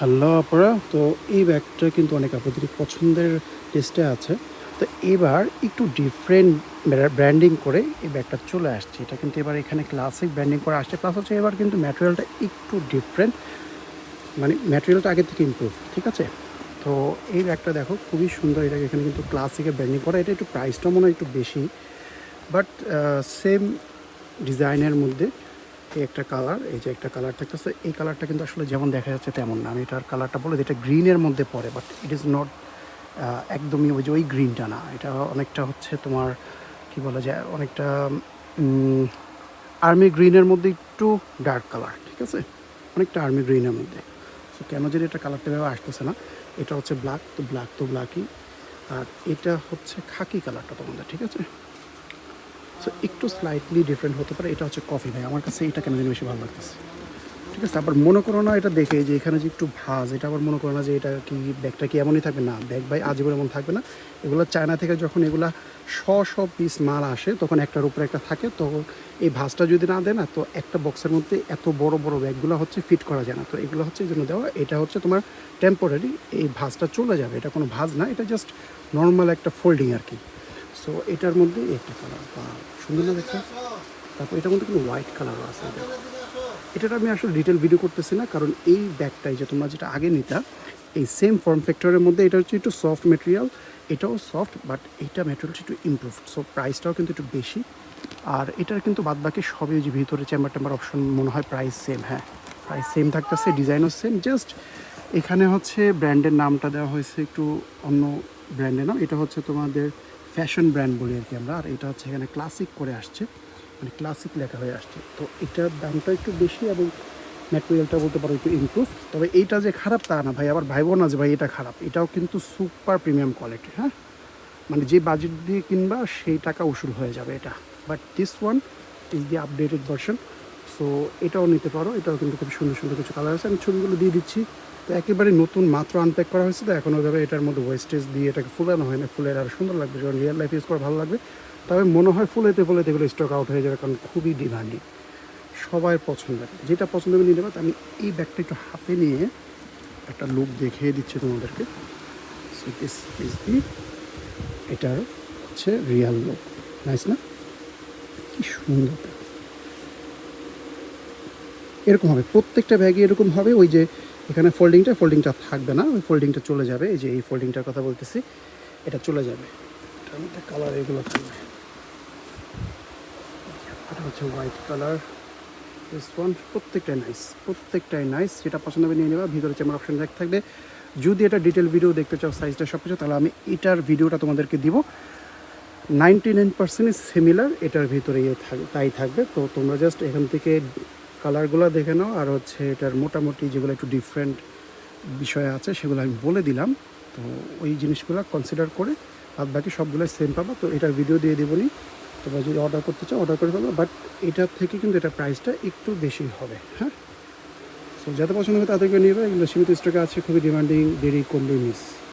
Hello আপনারা তো এই ব্যাগটা কিন্তু অনেক আপনাদের পছন্দের টেস্টে আছে। তো এবার একটু ডিফারেন্ট ব্র্যান্ডিং করে এই ব্যাগটা চলে আসছে। এটা কিন্তু এবার এখানে ক্লাসিক ব্র্যান্ডিং করে আসছে। প্লাস হচ্ছে এবার কিন্তু ম্যাটেরিয়ালটা একটু ডিফারেন্ট মানে ম্যাটেরিয়ালটা আগে থেকে ইম্প্রুভ ঠিক আছে? তো এই ব্যাগটা দেখো, খুবই সুন্দর। এটা এখানে কিন্তু ক্লাসিকের ব্র্যান্ডিং করা। এটা একটু প্রাইসটা মনে হয় একটু বেশি। বাট সেম ডিজাইনের মধ্যে এই একটা কালার এই যে একটা কালার থাকতেছে, এই কালারটা কিন্তু আসলে যেমন দেখা যাচ্ছে তেমন না। আমি এটার কালারটা বলে এটা গ্রিনের মধ্যে পড়ে বাট ইট ইজ নট একদমই ওই যে ওই গ্রিনটা না। এটা অনেকটা হচ্ছে তোমার, কি বলা যায়, অনেকটা আর্মি গ্রিনের মধ্যে একটু ডার্ক কালার ঠিক আছে? অনেকটা আর্মি গ্রিনের মধ্যে। সো কেন যে এটা কালারটা ভেবে আসতেছে না। এটা হচ্ছে ব্ল্যাক তো ব্ল্যাক তো ব্ল্যাকই আর এটা হচ্ছে খাকি কালারটা তোমাদের, ঠিক আছে? সো একটু স্লাইটলি ডিফারেন্ট হতে পারে। এটা হচ্ছে কফি ভাই। আমার কাছে এটা কেন জানি বেশি ভালো লাগতেছে। ঠিক আছে, আবার মনে করো না এটা দেখে যে এখানে যে একটু ভাজ, এটা আবার মনে করো না যে এটা কি ব্যাগটা কি এমনই থাকবে? না ব্যাগ ভাই আজীবন এমন থাকবে না। এগুলো চায়না থেকে যখন এগুলা শ শ পিস মাল আসে, তখন একটার উপরে একটা থাকে। তো এই ভাঁজটা যদি না দেয় না, তো একটা বক্সের মধ্যে এত বড় বড় ব্যাগগুলো হচ্ছে ফিট করা যায় না। তো এগুলো হচ্ছে এই জন্য দেওয়া। এটা হচ্ছে তোমার টেম্পোরারি এই ভাঁজটা চলে যাবে। এটা কোনো ভাঁজ না, এটা জাস্ট নর্মাল একটা ফোল্ডিং আর কি। সো এটার মধ্যে একটা কালার বা সুন্দর না তারপর এটার মধ্যে কিন্তু হোয়াইট কালারও আছে এটা আমি আসলে ডিটেল ভিডিও করতেছি না, কারণ এই ব্যাগটাই যে তোমরা যেটা আগে নিতা, এই সেম ফর্ম ফ্যাক্টরের মধ্যে এটা হচ্ছে একটু সফট মেটেরিয়াল এটাও সফট বাট এইটা মেটেরিয়ালটা একটু ইমপ্রুভ সো প্রাইসটাও কিন্তু একটু বেশি। আর এটার কিন্তু বাদ বাকি সবই যে ভিতরে চেম্বার টেম্বার অপশন মনে হয় প্রাইস সেম হ্যাঁ। প্রাইস সেম থাকতেছে, ডিজাইনও সেম জাস্ট এখানে হচ্ছে ব্র্যান্ডের নামটা দেওয়া হয়েছে একটু অন্য ব্র্যান্ডের নাম। এটা হচ্ছে তোমাদের ফ্যাশন ব্র্যান্ড বলি আর কি আমরা। আর এটা হচ্ছে এখানে ক্লাসিক করে আসছে। মানে ক্লাসিক লেখা হয়ে আসছে। তো এটার দামটা একটু বেশি এবং ম্যাটেরিয়ালটা বলতে পারো একটু ইমপ্রুভ তবে এইটা যে খারাপ তা না ভাই। আবার ভাইবো না যে ভাই এটা খারাপ। এটাও কিন্তু সুপার প্রিমিয়াম কোয়ালিটি হ্যাঁ? মানে যে বাজেট দিয়ে কিনবা সেই টাকা উসুল হয়ে যাবে এটা। But this one is the updated version so এটাও নিতে পারো। এটাও কিন্তু খুব সুন্দর সুন্দর কিছু কালার আছে। আমি ছবিগুলো দিয়ে দিচ্ছি। তো একেবারে নতুন, মাত্র আনপ্যাক করা হয়েছে। তো এখন ওইভাবে এটার মধ্যে ওয়েস্টেজ দিয়ে এটাকে ফুলানো হয় না। ফুলের আর সুন্দর লাগবে। যখন রিয়েল লাইফ ইউজ করা ভালো লাগবে। তবে মনে হয় ফুলেতে ফুলেতে এগুলো স্টক আউট হয়ে যাবে। কারণ খুবই ডিমান্ডিং সবাই পছন্দের। যেটা পছন্দ হবে পারো। তো আমি এই ব্যাগটা একটু হাতে নিয়ে একটা লুক দেখিয়ে দিচ্ছি তোমাদেরকে। দিস ইজ দি হচ্ছে রিয়াল লুক নাইস না? কি সুন্দর। এরকম হবে। প্রত্যেকটা ব্যাগে এরকম হবে, ওই যে এখানে ফোল্ডিংটা ফোল্ডিংটা থাকবে না, ওই ফোল্ডিংটা চলে যাবে, এই যে এই ফোল্ডিংটার কথা বলতেছি, এটা চলে যাবে। এটার মধ্যে কালার এগুলো থাকবে। এটা হচ্ছে হোয়াইট কালার দিস প্রত্যেকটাই নাইস প্রত্যেকটাই নাইস যেটা পছন্দ হবে নিয়ে নেবা, ভিতরে চেম্বার অপশন দেখ থাকবে। যদি এটা ডিটেল ভিডিও দেখতে চাও সাইজটা সব কিছু তাহলে আমি এটার ভিডিওটা তোমাদেরকে দিব। নাইনটি নাইন পার্সেন্ট সিমিলার এটার ভিতরে ইয়ে তাই থাকবে। তো তোমরা জাস্ট এখান থেকে কালারগুলো দেখে নাও, আর হচ্ছে এটার মোটামুটি যেগুলো একটু ডিফারেন্ট বিষয় আছে, সেগুলো আমি বলে দিলাম। তো ওই জিনিসগুলো কনসিডার করে আর বাকি সবগুলো সেম পাবা। তো এটার ভিডিও দিয়ে দেবনি তোমরা যদি অর্ডার করতে চাও অর্ডার করে ফেলো। বাট এটার থেকে কিন্তু এটা প্রাইসটা একটু বেশি হবে হ্যাঁ? সো যাতে পছন্দ হবে তাদেরকে নিয়ে এগুলো সীমিত স্টকে আছে, খুবই ডিমান্ডিং দেরি করলেই মিস